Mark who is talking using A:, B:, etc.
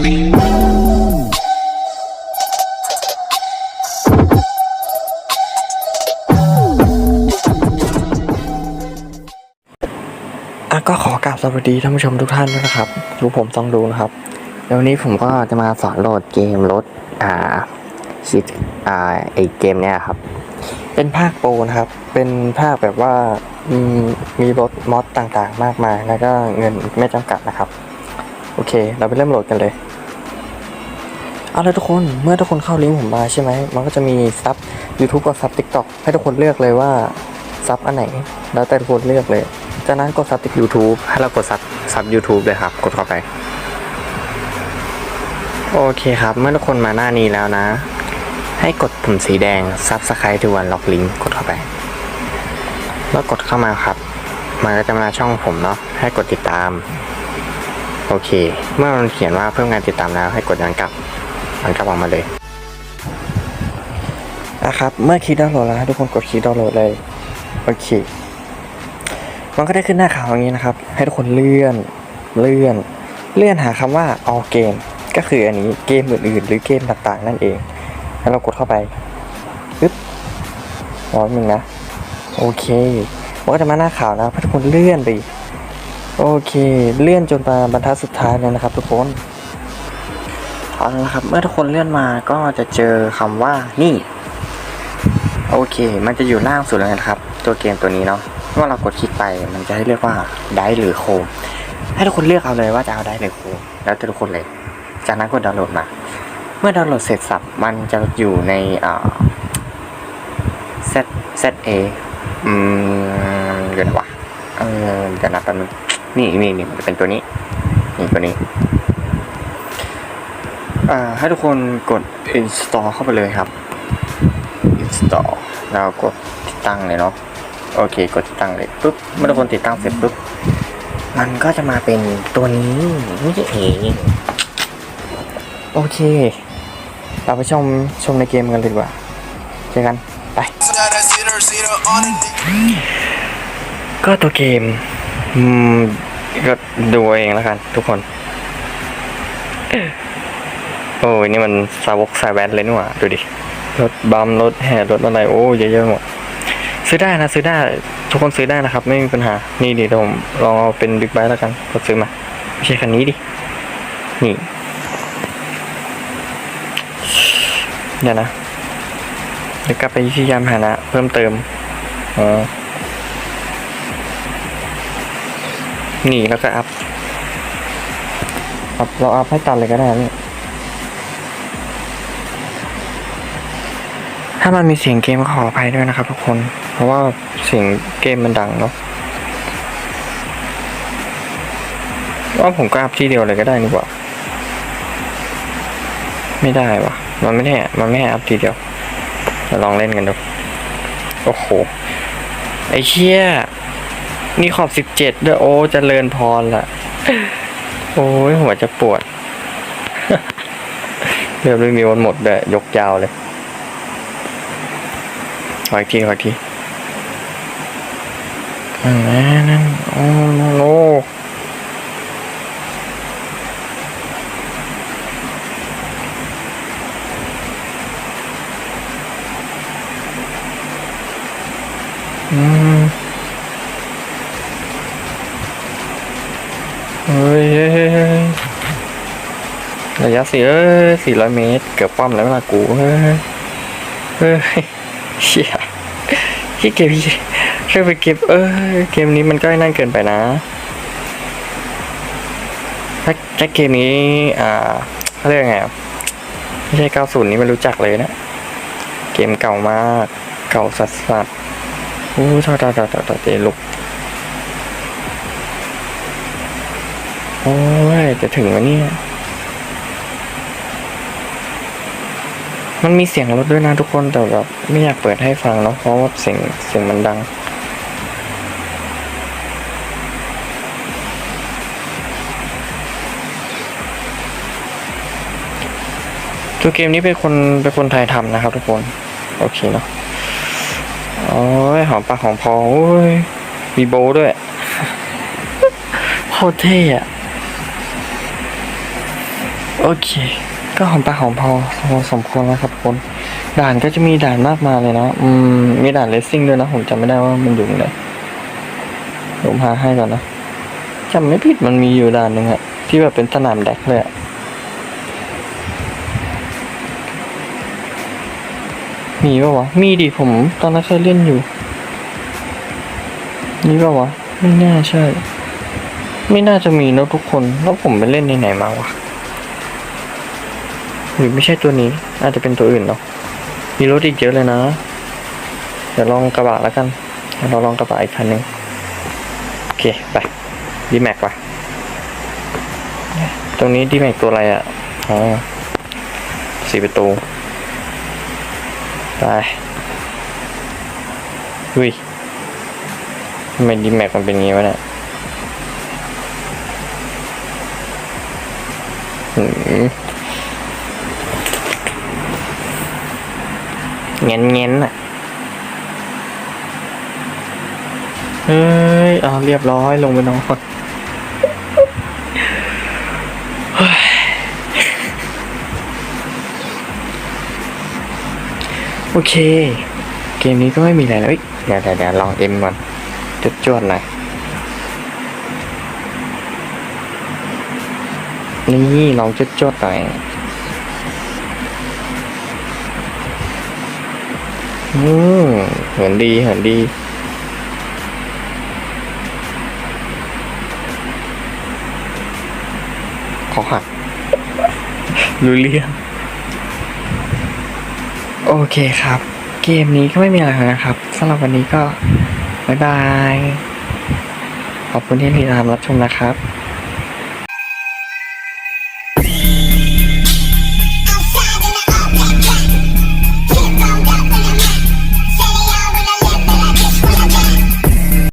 A: ก็ขอกราบสวัสดีท่านผู้ชมทุกท่านด้วยนะครับดูผมต้องดูนะครับแล้ววันนี้ผมก็จะมาสอนโหลดเกมรถอ่าชิดอ่าไอเกมเนี้ยครับ เป็นภาคโปรนะครับ เป็นภาคแบบว่ามีมีรถมอดต่างๆ มากมาย แล้วก็เงินไม่จำกัดนะครับ โอเค เราไปเริ่มโหลดกันเลย เอาละทุกคนเมื่อทุกคนเข้าลิงก์ผมมาใช่ไหมมันก็จะมีซับ YouTube กับซับ TikTok ให้ทุกคนเลือกเลยว่าซับอันไหน แล้วแต่ทุกคนเลือกเลย จากนั้นกดซับ YouTube ให้เรากดซับซับ YouTube เลยครับ กดเข้าไป โอเคครับ เมื่อทุกคนมาหน้านี้แล้วนะ ให้กดปุ่มสีแดง Subscribe to One Lock Link กดเข้าไป แล้วกดเข้ามาครับ มันก็จะมาช่องผมเนาะให้กดติดตามโอเค เมื่อมันเขียนว่าเพิ่มการติดตามแล้วให้กดย้อนกลับ มันกลับออกมาเลยนะครับ เมื่อคลิกดาวน์โหลดแล้วทุกคนกดคลิกดาวน์โหลดเลยโอเคมันก็ได้ขึ้นหน้าข่าวอย่างนี้นะครับ ให้ทุกคนเลื่อนเลื่อนเลื่อนหาคำว่า all game ก็คืออันนี้เกมอื่นๆ หรือเกมต่างๆ นั่นเอง แล้วเรากดเข้าไปปึ๊บรอแป๊บนึงนะ โอเคมันก็จะมาหน้าข่าวนะให้ทุกคนเลื่อนไป โอเค เลื่อนจนมาบรรทัดสุดท้ายเลยนะครับทุกคน เอาละครับ เมื่อทุกคนเลื่อนมาก็จะเจอคำว่านี่ โอเค มันจะอยู่ล่างสุดเลยนะครับ ตัวเกมตัวนี้เนาะเมื่อเรากดคลิกไปมันจะให้เลือกว่าได้หรือโคม ให้ทุกคนเลือกเอาเลยว่าจะเอาได้หรือโคม แล้วแต่ทุกคนเลย จากนั้นกดดาวน์โหลดมา เมื่อดาวน์โหลดเสร็จสับมันจะอยู่ในอ่า Z Z A อืมเดี๋ยวนะวะเออเดี๋ยวนะแป๊บนึงนี่นี่นี่มันจะเป็นตัวนี้นี่ตัวนี้ ให้ทุกคนกด install เข้าไปเลยครับ install แล้วกดติดตั้งเลยเนาะโอเค กดติดตั้งเลยปุ๊บเมื่อทุกคนติดตั้งเสร็จปุ๊บมันก็จะมาเป็นตัวนี้นี่เองโอเค เราไปชมชมในเกมกันเลยดีกว่าเจอกันไป ก็ตัวเกมอืมก็ดูเอาเองแล้วกันทุกคน โอ้ยนี่มันสาวกสายแว้นเลยนี่หว่าดูดิ รถบัมรถแห่รถอะไรโอ้เยอะๆหมดซื้อได้นะซื้อได้ทุกคนซื้อได้นะครับ ไม่มีปัญหา นี่ดิเดี๋ยวผมลองเอาเป็นบิ๊กไบค์แล้วกันก็ซื้อมาไม่ใช่คันนี้ดิ นี่เดี๋ยวนะเดี๋ยวกลับไปที่ยามหานะเพิ่มเติมอ๋อนี่แล้วก็อัพอัพเราอัพให้ตัดเลยก็ได้นี่ถ้ามันมีเสียงเกมก็ขออภัยด้วยนะครับทุกคน เพราะว่าเสียงเกมมันดังเนาะว่าผมก็อัพที่เดียวเลยก็ได้นี่หว่า ไม่ได้วะมันไม่ได้มันไม่ให้อัพทีเดียวเราลองเล่นกันดู โอ้โห ไอ้เชี่ยนี่ขอบสิบเจ็ดด้วยโอ้เจริญพรละโอ้ยหัวจะปวดเดี๋ยวไม่มีวันหมดเลยยกยาวเลย ขออีกทีขออีกทีอันนั้นนั่นโอ้โนอืมเฮ้ยเฮ้ยเฮ้ยระยะสี่เอ้ยสี่ร้อยเมตร เกือบปั้มแล้วเวลากูเฮ้ย เชี่ยที่เกมพี่ช่วยไปเก็บเออเกมนี้มันก็นั่นเกินไปนะ ถ้าถ้าเกมนี้อ่าเขาเรียกไงไม่ใช่ 90 นี้ไม่รู้จักเลยนะ เกมเก่ามาก เก่าสัสสัสอู้ทอดทอดทอดทอดเตลุกโอ้ยจะถึงแล้วเนี่ย มันมีเสียงรถด้วยนะทุกคนแต่แบบไม่อยากเปิดให้ฟังเนาะเพราะว่าเสียงเสียงมันดัง ตัวเกมนี้เป็นคนเป็นคนไทยทำนะครับ ทุกคน โอเคเนาะโอ้ยหอมปากหอมคอโอ้ยมีโบด้วยโคตรเท่อะโอเค ก็หอมปากหอมพอพอสมควรแล้วครับทุกคนด่านก็จะมีด่านมากมายเลยนะ อืม มีด่านเลสซิ่งด้วยนะ ผมจำไม่ได้ว่ามันอยู่ไหนผมหาให้ก่อนนะจำไม่ผิดมันมีอยู่ด่านหนึ่งอะที่แบบเป็นสนามแดกเลยอะมีปะวะ มีดิผม ตอนนั้นเคยเล่นอยู่มีปะวะ ไม่น่าใช่ ไม่น่าจะมีนะทุกคน แล้วผมไปเล่นในไหนมาวะ หรือไม่ใช่ตัวนี้อาจจะเป็นตัวอื่นเนาะมีรถอีกเยอะเลยนะ เดี๋ยวลองกระบะแล้วกันเราลองกระบะอีกคันหนึ่งโอเคไปดีแม็กว่ะตรงนี้ดีแม็กตัวอะไรอะอ๋อสี่ประตูไปอุ้ยทำไมดีแม็กมันเป็นงี้วะเนี่ยหืม เงี้ยเงี้ยอะเฮ้ยเอาเรียบร้อยลงไปนอนเฮ้ยโอเค เกมนี้ก็ไม่มีอะไรแล้วเอ้ยเดี๋ยวเดี๋ยวเดี๋ยวลองเอ็มก่อนจุดจวดๆหน่อยนี่ลองจุดจวดๆหน่อย อืมเหินดีเหินดี ขอหักรู้เรื่องโอเคครับ เกมนี้ก็ไม่มีอะไรแล้วนะครับสำหรับวันนี้ก็ บ๊ายบาย ขอบคุณที่ติดตามรับชมนะครับ